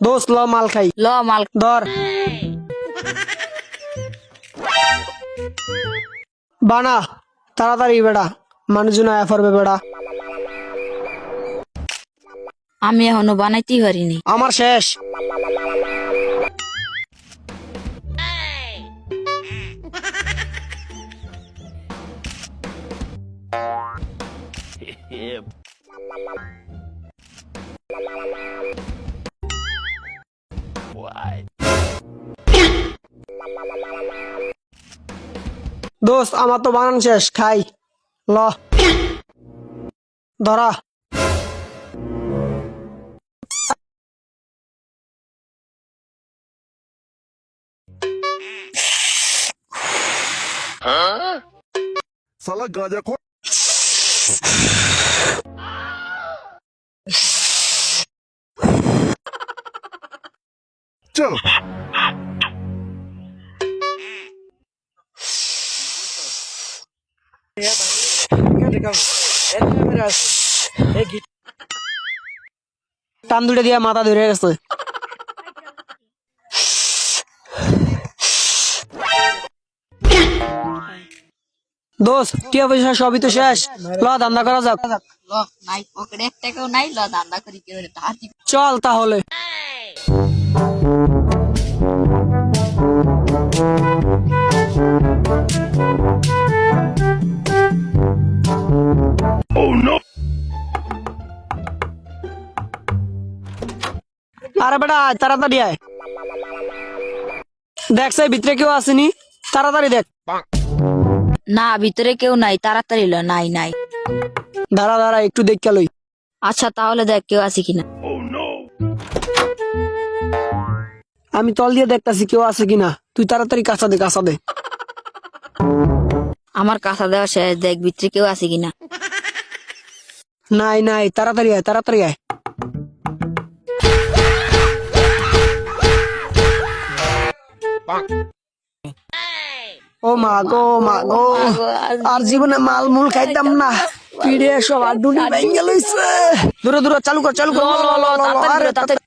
দোস্ত ল মাল খাই। ল মাল ধর। বানা তাড়াতাড়ি বেড়া। মানুষজন আয়া পড়বে বেড়া। আমি এখনও বানাইতেই পারিনি। আমার শেষ। দোস্ত আমার তো বানান শেষ খাই। ল। ধরা। সালা গাঁজা খো চল। টান দুটো দিয়ে মাথা ধরে গেছে। দোস্ত টিয়া পয়সা সবই তো শেষ। ল ধান্দা করা যাক। ল নাই আরে বেটা আয়, তাড়াতাড়ি আয়। দেখ সেই ভিতরে কেউ আসেনি। তাড়াতাড়ি দেখ। না ভিতরে কেউ নাই তাড়াতাড়ি ল নাই নাই। দাঁড়া দাঁড়া একটু দেখ লই। আচ্ছা তাহলে দেখ কেউ আছে কিনা। আমি তল দিয়ে দেখতাছি কেউ আছে কিনা। তুই তাড়াতাড়ি কাঁচা দে কাঁচা দে। আমার কাঁথা দেওয়া শেষ দেখ ভিতরে কেউ আছে কিনা। নাই নাই তাড়াতাড়ি আয় তাড়াতাড়ি আয়। ও মা গো মা গো। আর জীবনে মাল মূল খাইতাম না। পিড়ে সব আড্ডুনি ভেঙে লইছে। দূরে দূরে চালু কর চালু কর। আরে তাড়াতাড়ি